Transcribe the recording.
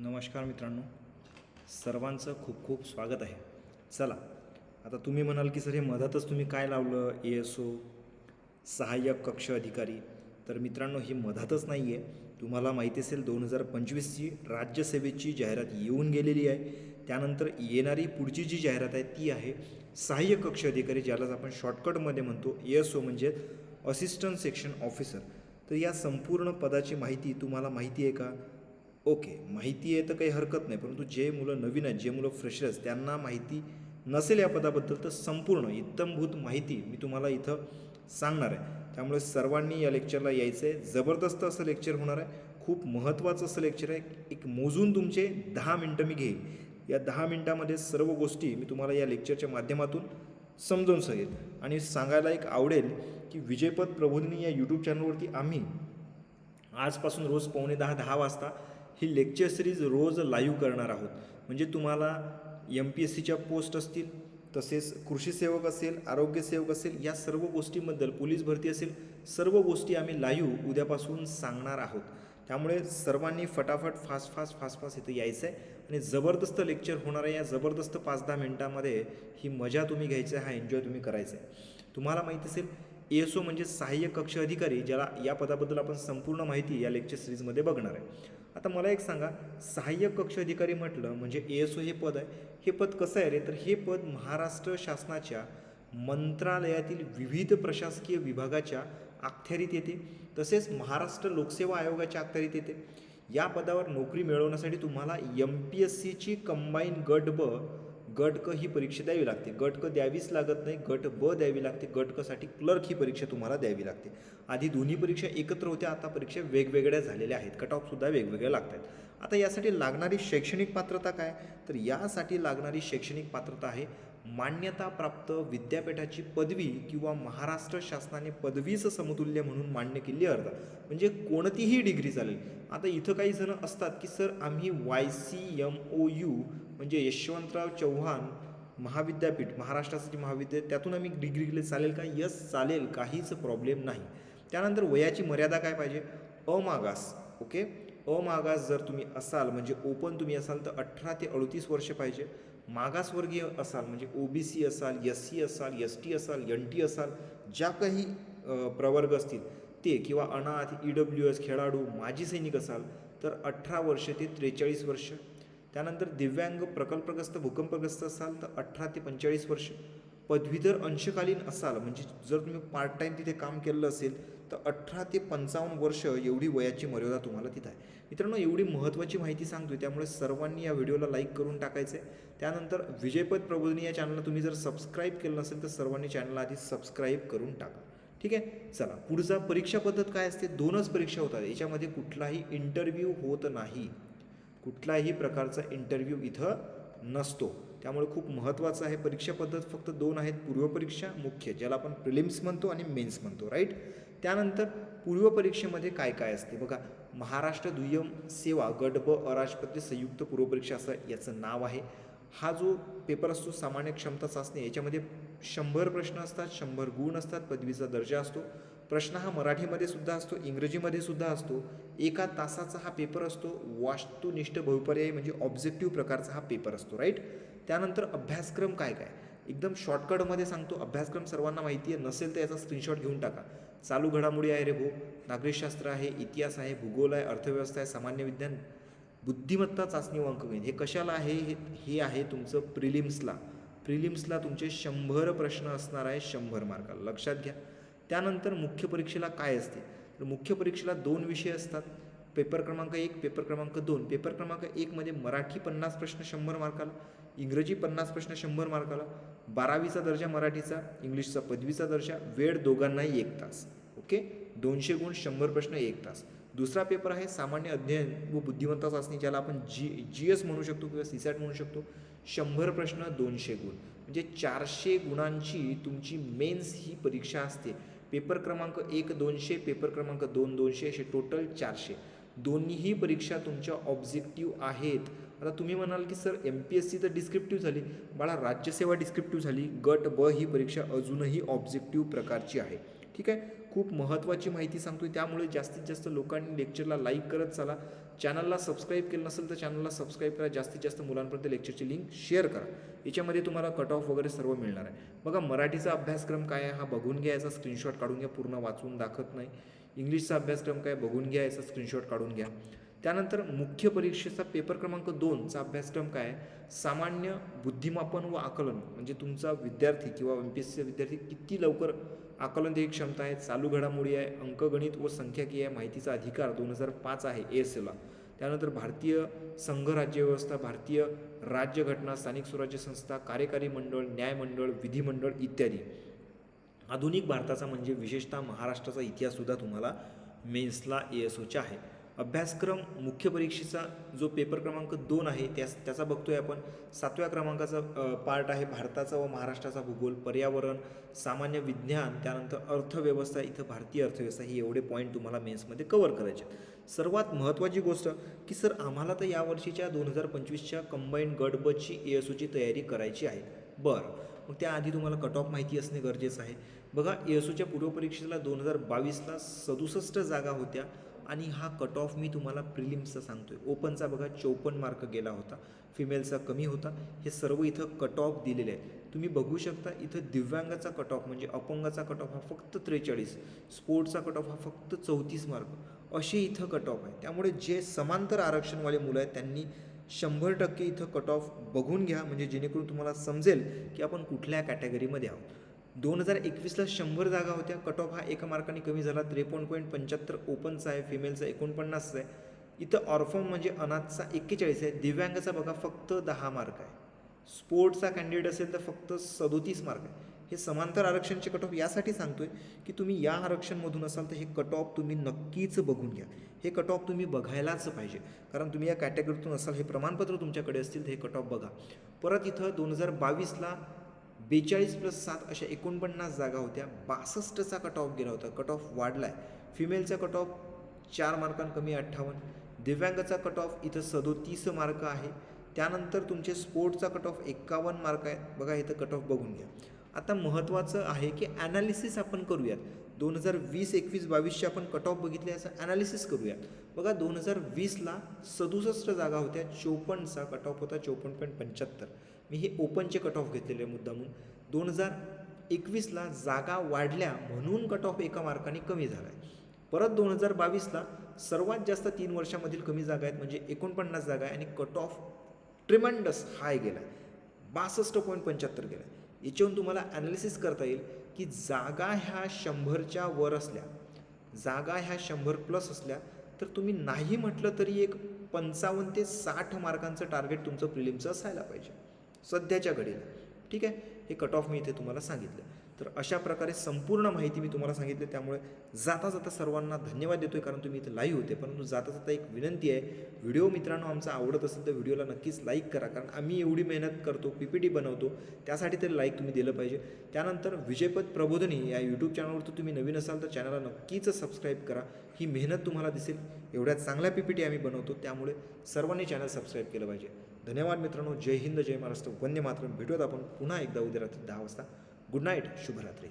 नमस्कार मित्रांनो. सर्वांचं खूप खूप स्वागत आहे. चला आता तुम्ही म्हणाल की सर हे मधातच तुम्ही काय लावलं? ए एस ओ सहाय्यक कक्ष अधिकारी. तर मित्रांनो ही मधातच नाही आहे तुम्हाला माहिती असेल दोन हजार पंचवीसची राज्यसेवेची जाहिरात येऊन गेलेली आहे. त्यानंतर येणारी पुढची जी जाहिरात आहे ती आहे सहाय्यक कक्ष अधिकारी ज्यालाच आपण शॉर्टकटमध्ये म्हणतो. ए एस ओ म्हणजे असिस्टंट सेक्शन ऑफिसर तर या संपूर्ण पदाची माहिती तुम्हाला माहिती आहे का? ओके माहिती आहे तर काही हरकत नाही परंतु जे मुलं नवीन आहेत जे मुलं फ्रेशर्स त्यांना माहिती नसेल या पदाबद्दल तर संपूर्ण इत्तमभूत माहिती मी तुम्हाला इथं सांगणार आहे. त्यामुळे सर्वांनी या लेक्चरला यायचं आहे जबरदस्त असं लेक्चर होणार आहे. खूप महत्त्वाचं असं लेक्चर आहे. एक मोजून तुमचे दहा मिनटं मी घेईल या दहा मिनटामध्ये सर्व गोष्टी मी तुम्हाला या लेक्चरच्या माध्यमातून समजून सांगेल आणि सांगायला एक आवडेल की विजयपद प्रबोधिनी या यूट्यूब चॅनलवरती आम्ही आजपासून रोज पावणे दहा दहा वाजता ही लेक्चर सिरीज रोज लाईव्ह करणार आहोत. म्हणजे तुम्हाला एम पी एस सीच्या पोस्ट असतील तसेच कृषी सेवक असेल आरोग्य सेवक असेल या सर्व गोष्टींबद्दल पोलीस भरती असेल सर्व गोष्टी आम्ही लाईव्ह उद्यापासून सांगणार आहोत. त्यामुळे सर्वांनी फटाफट फास्ट फास्ट फास्ट फास्ट इथं यायचं आहे आणि जबरदस्त लेक्चर होणार आहे या जबरदस्त पाच दहा मिनटामध्ये ही मजा तुम्ही घ्यायची आहे हा एन्जॉय तुम्ही करायचा आहे तुम्हाला माहिती असेल ए एस ओ म्हणजे सहाय्यक कक्ष अधिकारी ज्याला या पदाबद्दल आपण संपूर्ण माहिती या लेक्चर सिरीजमध्ये बघणार आहे. आता मला एक सांगा सहाय्यक कक्ष अधिकारी म्हटलं म्हणजे ए एस ओ हे पद आहे हे पद कसं आहे रे? तर हे पद महाराष्ट्र शासनाच्या मंत्रालयातील विविध प्रशासकीय विभागाच्या अखत्यारीत येते. तसेच महाराष्ट्र लोकसेवा आयोगाच्या अखत्यारीत येते. या पदावर नोकरी मिळवण्यासाठी तुम्हाला एम पी एस सीची कंबाईन गट ब गट क ही परीक्षा द्यावी लागते. गट क द्यावीच लागत नाही गट ब द्यावी लागते. गट कसाठी क्लर्क ही परीक्षा तुम्हाला द्यावी लागते. आधी दोन्ही परीक्षा एकत्र होत्या आता परीक्षा वेगवेगळ्या झालेल्या आहेत. कट ऑफसुद्धा वेगवेगळ्या लागत आहेत आता यासाठी लागणारी शैक्षणिक पात्रता काय? तर यासाठी लागणारी शैक्षणिक पात्रता आहे मान्यताप्राप्त विद्यापीठाची पदवी किंवा महाराष्ट्र शासनाने पदवीचं समतुल्य म्हणून मान्य केली अर्धा म्हणजे कोणतीही डिग्री चालेल. आता इथं काही जण असतात की सर आम्ही Y C M O U म्हणजे यशवंतराव चव्हाण महाविद्यापीठ महाराष्ट्राचं जे महाविद्यालय त्यातून आम्ही डिग्री केली चालेल का? यस चालेल. काहीच प्रॉब्लेम नाही. त्यानंतर वयाची मर्यादा काय पाहिजे? अमागास. ओके अमागास जर तुम्ही असाल म्हणजे ओपन तुम्ही असाल तर अठरा ते अडतीस वर्ष पाहिजे. मागासवर्गीय असाल म्हणजे ओ बी सी असाल एस सी असाल एस टी असाल एन टी असाल ज्या काही प्रवर्ग असतील ते किंवा अनाथ ई डब्ल्यू एस खेळाडू माजी सैनिक असाल तर अठरा वर्ष ते त्रेचाळीस वर्ष. त्यानंतर दिव्यांग प्रकल्पग्रस्त भूकंपग्रस्त असाल तर अठरा ते पंचेचाळीस वर्ष. पदवीधर अंशकालीन असाल म्हणजे जर तुम्ही पार्ट टाईम तिथे काम केलेलं असेल तर अठरा ते पंचावन्न वर्ष एवढी वयाची मर्यादा तुम्हाला तिथं आहे. मित्रांनो एवढी महत्त्वाची माहिती सांगतो त्यामुळे सर्वांनी या व्हिडिओला लाईक करून टाकायचं आहे त्यानंतर विजयपद प्रबोधिनी या चॅनलला तुम्ही जर सबस्क्राईब केलं नसेल तर सर्वांनी चॅनलला आधी सबस्क्राईब करून टाका. ठीक आहे? चला पुढचा परीक्षा पद्धत काय असते? दोनच परीक्षा होतात. याच्यामध्ये कुठलाही इंटरव्ह्यू होत नाही. कुठलाही प्रकारचा इंटरव्ह्यू इथं नसतो. त्यामुळे खूप महत्त्वाचं आहे परीक्षा पद्धत फक्त दोन आहेत पूर्वपरीक्षा मुख्य ज्याला आपण प्रिलिम्स म्हणतो आणि मेन्स म्हणतो राईट त्यानंतर पूर्वपरीक्षेमध्ये काय काय असते? बघा महाराष्ट्र दुय्यम सेवा गट ब अराजपत्य संयुक्त पूर्वपरीक्षा असं याचं नाव आहे. हा जो पेपर असतो सामान्य क्षमता चाचणी याच्यामध्ये शंभर प्रश्न असतात शंभर गुण असतात पदवीचा दर्जा असतो. प्रश्न हा मराठीमध्ये सुद्धा असतो इंग्रजीमध्ये सुद्धा असतो. एका तासाचा हा पेपर असतो. वास्तुनिष्ठ बहुपर्यायी म्हणजे ऑब्जेक्टिव्ह प्रकारचा हा पेपर असतो राईट त्यानंतर अभ्यासक्रम काय काय? एकदम शॉर्टकटमध्ये सांगतो अभ्यासक्रम सर्वांना माहिती आहे नसेल तर याचा स्क्रीनशॉट घेऊन टाका. चालू घडामोडी आहे रे भो नागरिकशास्त्र आहे इतिहास आहे भूगोल आहे अर्थव्यवस्था आहे सामान्य विज्ञान बुद्धिमत्ता चाचणी व अंकगणित हे कशाला आहे? हे हे आहे तुमचं प्रिलिम्सला प्रिलिम्सला तुमचे शंभर प्रश्न असणार आहे शंभर मार्काला लक्षात घ्या. त्यानंतर मुख्य परीक्षेला काय असते? तर मुख्य परीक्षेला दोन विषय असतात. पेपर क्रमांक एक पेपर क्रमांक दोन. पेपर क्रमांक एकमध्ये मराठी पन्नास प्रश्न शंभर मार्काला इंग्रजी पन्नास प्रश्न शंभर मार्काला बारावीचा दर्जा मराठीचा इंग्लिशचा पदवीचा दर्जा वेळ दोघांनाही एक तास. ओके? दोनशे गुण शंभर प्रश्न एक तास. दुसरा पेपर आहे सामान्य अध्ययन व बुद्धिमत्ता चाचणी ज्याला आपण जी जी एस म्हणू शकतो किंवा सी सॅट म्हणू शकतो. शंभर प्रश्न दोनशे गुण. म्हणजे चारशे गुणांची तुमची मेन्स ही परीक्षा असते. पेपर क्रमांक एक दोनशे पेपर क्रमांक दोन दोनशे असे टोटल चारशे. दोन्हीही परीक्षा तुमच्या ऑब्जेक्टिव्ह आहेत. आता तुम्ही म्हणाल की sir M P S C तर डिस्क्रिप्टिव्ह झाली. बाळा राज्यसेवा डिस्क्रिप्टिव्ह झाली. गट ब ही परीक्षा अजूनही ऑब्जेक्टिव्ह प्रकारची आहे. ठीक आहे? खूप महत्त्वाची माहिती सांगतोय. त्यामुळे जास्तीत जास्त लोकांनी लेक्चरला लाईक करत चला. चॅनलला सबस्क्राईब केलं नसेल तर चॅनलला सबस्क्राईब करा. जास्तीत जास्त मुलांपर्यंत लेक्चरची लिंक शेअर करा. याच्यामध्ये तुम्हाला कट ऑफ वगैरे सर्व मिळणार आहे. बघा मराठीचा अभ्यासक्रम काय आहे हा बघून घ्या याचा स्क्रीनशॉट काढून घ्या. पूर्ण वाचून दाखवत नाही. इंग्लिशचा अभ्यासक्रम काय बघून घ्या. याचा स्क्रीनशॉट काढून घ्या. त्यानंतर मुख्य परीक्षेचा पेपर क्रमांक दोनचा अभ्यासक्रम काय आहे? सामान्य बुद्धिमापन व आकलन. म्हणजे तुमचा विद्यार्थी किंवा एम पी एस सीचा विद्यार्थी किती लवकर आकलन देही क्षमता आहे चालू घडामोडी आहे अंकगणित व संख्याकीय माहितीचा अधिकार दोन हजार पाच आहे ए एस एला त्यानंतर भारतीय संघ राज्यव्यवस्था भारतीय राज्यघटना स्थानिक स्वराज्य संस्था कार्यकारी मंडळ न्यायमंडळ विधिमंडळ इत्यादी. आधुनिक भारताचा म्हणजे विशेषतः महाराष्ट्राचा इतिहाससुद्धा तुम्हाला मेन्सला ए एस ओच्या आहे. अभ्यासक्रम मुख्य परीक्षेचा जो पेपर क्रमांक दोन आहे त्यास त्याचा बघतोय आपण. सातव्या क्रमांकाचा पार्ट आहे भारताचा व महाराष्ट्राचा भूगोल पर्यावरण सामान्य विज्ञान त्यानंतर अर्थव्यवस्था इथं भारतीय अर्थव्यवस्था ही एवढे पॉईंट तुम्हाला मेन्समध्ये कवर करायचे सर्वात महत्त्वाची गोष्ट की सर आम्हाला तर यावर्षीच्या दोन हजार पंचवीसच्या कंबाईंड गटबची ए एस ओची तयारी करायची आहे. बरं. मग त्याआधी तुम्हाला कट ऑफ माहिती असणे गरजेचं आहे. बघा ए एस ओच्या पूर्वपरीक्षेला दोन हजार बावीसला सदुसष्ट जागा होत्या. आणि हा कट ऑफ मी तुम्हाला प्रिलिम्सचा सांगतो आहे ओपनचा बघा चौपन्न मार्क गेला होता. फिमेलचा कमी होता. हे सर्व इथं कट ऑफ दिलेले आहे तुम्ही बघू शकता इथं दिव्यांगाचा कट ऑफ म्हणजे अपंगाचा कट ऑफ हा फक्त त्रेचाळीस स्पोर्ट्सचा कट ऑफ हा फक्त चौतीस मार्क असे इथं कट ऑफ आहे. त्यामुळे जे समांतर आरक्षणवाले मुलं आहेत त्यांनी शंभर टक्के इथं कट ऑफ बघून घ्या. म्हणजे जेणेकरून तुम्हाला समजेल की आपण कुठल्या कॅटेगरीमध्ये आहोत. दोन हजार एकवीसला शंभर जागा होत्या. कट ऑफ हा एका मार्काने कमी झाला. त्रेपन्न पॉईंट पंच्याहत्तर ओपनचा आहे फिमेलचा एकोणपन्नासचा आहे. इथं ऑर्फॉम म्हणजे अनाथचा एक्केचाळीस आहे. दिव्यांगाचा बघा फक्त दहा मार्क आहे. स्पोर्ट्सचा कॅन्डिडेट असेल तर फक्त सदोतीस मार्क आहे. हे समांतर आरक्षणचे कट ऑफ यासाठी आहे की तुम्ही या आरक्षणमधून असाल तर हे कट ऑफ तुम्ही नक्कीच बघून घ्या. हे कट ऑफ तुम्ही बघायलाच पाहिजे. कारण तुम्ही या कॅटेगरीतून असाल हे प्रमाणपत्र तुमच्याकडे असतील तर हे कट ऑफ बघा. परत इथं दोन हजार बावीसला बेचाळीस प्लस सात अशा एकोणपन्नास जागा होत्या. बासष्टचा कट ऑफ गेला होता. कट ऑफ वाढला आहे फिमेलचा कट ऑफ चार मार्कां कमी अठ्ठावन्न. दिव्यांगाचा कट ऑफ इथं सदोतीस मार्क आहे. त्यानंतर तुमचे स्पोर्टचा कट ऑफ एक्कावन्न मार्क आहे. बघा इथं कट ऑफ बघून घ्या. आता महत्त्वाचं आहे की ॲनालिसिस आपण करूयात. दोन हजार वीस एकवीस बावीसचे आपण कट ऑफ बघितले असं ॲनालिसिस करूयात. बघा दोन हजार वीसला सदुसष्ट जागा होत्या चोपन्नचा कट ऑफ होता चोपन्न पॉईंट पंच्याहत्तर. मी हे ओपनचे कट ऑफ घेतलेले म्हणून दोन हजार एकवीसला जागा वाढल्या म्हणून कट ऑफ एका मार्काने कमी झाला आहे परत दोन हजार बावीसला सर्वात जास्त तीन वर्षामधील कमी जागा आहेत म्हणजे एकोणपन्नास जागा आहे आणि कट ऑफ ट्रिमंडस हाय गेला आहे बासष्ट पॉईंट पंच्याहत्तर गेला आहे याच्यावरून तुम्हाला ॲनालिसिस करता येईल की जागा ह्या शंभरच्या वर असल्या जागा ह्या शंभर प्लस असल्या तर तुम्ही नाही म्हटलं तरी एक पंचावन्न ते साठ मार्कांचं टार्गेट तुमचं प्रिलिमचं असायला पाहिजे. सध्याच्या घडीला. ठीक आहे? हे कट ऑफ मी इथे तुम्हाला सांगितलं. तर अशा प्रकारे संपूर्ण माहिती मी तुम्हाला सांगितली त्यामुळे जाता जाता सर्वांना धन्यवाद देतोय कारण तुम्ही इथे लाईव्ह होते. परंतु जाता जाता एक विनंती आहे व्हिडिओ मित्रांनो आमचा आवडत असेल तर व्हिडिओला नक्कीच लाईक करा कारण आम्ही एवढी मेहनत करतो पी पी टी बनवतो त्यासाठी तरी लाईक तुम्ही दिलं पाहिजे. त्यानंतर विजयपद प्रबोधनी या यूट्यूब चॅनलवर तुम्ही नवीन असाल तर चॅनलला नक्कीच सबस्क्राईब करा. ही मेहनत तुम्हाला दिसेल एवढ्या चांगल्या पी पी टी आम्ही बनवतो त्यामुळे सर्वांनी चॅनल सबस्क्राईब केलं पाहिजे. धन्यवाद मित्रांनो जय हिंद जय महाराष्ट्र वंदे मात्र भेटूयात आपण पुन्हा एकदा उद्या रात्री दहा वाजता. ಗುಡ್ ನೈಟ್ ಶುಭರಾತ್ರಿ